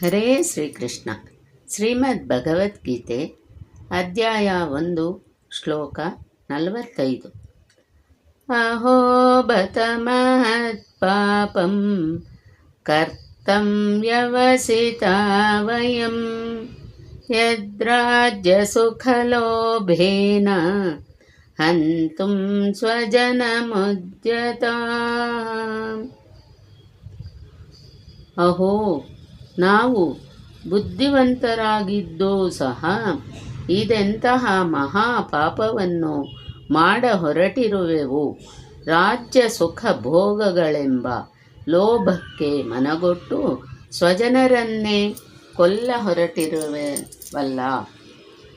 ಹರೇ ಶ್ರೀಕೃಷ್ಣ ಶ್ರೀಮದ್ ಭಗವದ್ಗೀತೆ ಅಧ್ಯಾಯ ಒಂದು ಶ್ಲೋಕ ನಲವತ್ತೈದು ಅಹೋ ಬತ ಮಹತ್ ಪಾಪಂ ಕರ್ತಂ ವ್ಯವಸಿತ ವಯಂ ಯದ್ರಾಜ್ಯ ಸುಖಲೋಭೇನ ಹಂತುಂ ಸ್ವಜನಮುದ್ಯತ ಅಹೋ ನಾವು ಬುದ್ಧಿವಂತರಾಗಿದ್ದೋ ಸಹ ಇದೆಂತಹ ಮಹಾ ಪಾಪವನ್ನು ಮಾಡ ಹೊರಟಿರುವೆವು. ರಾಜ್ಯ ಸುಖ ಭೋಗಗಳೆಂಬ ಲೋಭಕ್ಕೆ ಮನಗೊಟ್ಟು ಸ್ವಜನರನ್ನೇ ಕೊಲ್ಲ ಹೊರಟಿರುವೆವಲ್ಲ.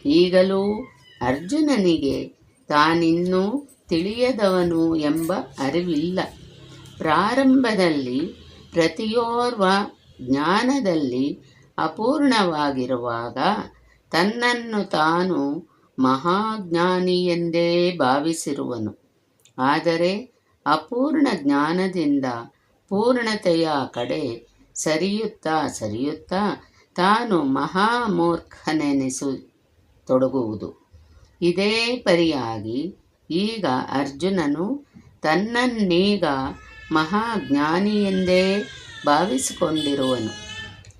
ಈಗಲೂ ಅರ್ಜುನನಿಗೆ ತಾನಿನ್ನೂ ತಿಳಿಯದವನು ಎಂಬ ಅರಿವಿಲ್ಲ. ಪ್ರಾರಂಭದಲ್ಲಿ ಪ್ರತಿಯೋರ್ವ ಜ್ಞಾನದಲ್ಲಿ ಅಪೂರ್ಣವಾಗಿರುವಾಗ ತನ್ನನ್ನು ತಾನು ಮಹಾಜ್ಞಾನಿಯೆಂದೇ ಭಾವಿಸಿರುವನು. ಆದರೆ ಅಪೂರ್ಣ ಜ್ಞಾನದಿಂದ ಪೂರ್ಣತೆಯ ಕಡೆ ಸರಿಯುತ್ತಾ ಸರಿಯುತ್ತಾ ತಾನು ಮಹಾಮೂರ್ಖನೆನಿಸು ತೊಡಗುವುದು. ಇದೇ ಪರಿಯಾಗಿ ಈಗ ಅರ್ಜುನನು ತನ್ನನ್ನೀಗ ಮಹಾಜ್ಞಾನಿಯೆಂದೇ ಭಾವಿಸಿಕೊಂಡಿರುವನು.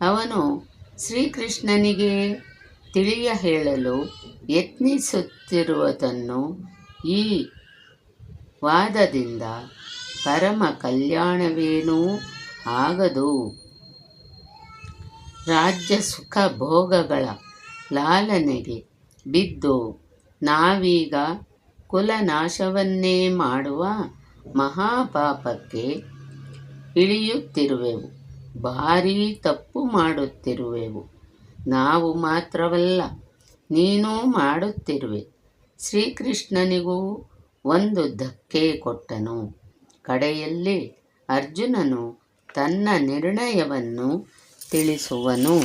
ಅವನು ಶ್ರೀಕೃಷ್ಣನಿಗೆ ತಿಳಿಯ ಹೇಳಲು ಯತ್ನಿಸುತ್ತಿರುವುದನ್ನು ಈ ವಾದದಿಂದ ಪರಮ ಕಲ್ಯಾಣವೇನೂ ಆಗದು. ರಾಜ್ಯ ಸುಖ ಭೋಗಗಳ ಲಾಲನೆಗೆ ಬಿದ್ದು ನಾವೀಗ ಕುಲನಾಶವನ್ನೇ ಮಾಡುವ ಮಹಾಪಾಪಕ್ಕೆ ಇಳಿಯುತ್ತಿರುವೆವು ಭಾರೀ ತಪ್ಪು ಮಾಡುತ್ತಿರುವೆವು. ನಾವು ಮಾತ್ರವಲ್ಲ, ನೀನೂ ಮಾಡುತ್ತಿರುವೆ. ಶ್ರೀಕೃಷ್ಣನಿಗೂ ಒಂದು ಧಕ್ಕೆ ಕೊಟ್ಟನು. ಕಡೆಯಲ್ಲಿ ಅರ್ಜುನನು ತನ್ನ ನಿರ್ಣಯವನ್ನು ತಿಳಿಸುವನು.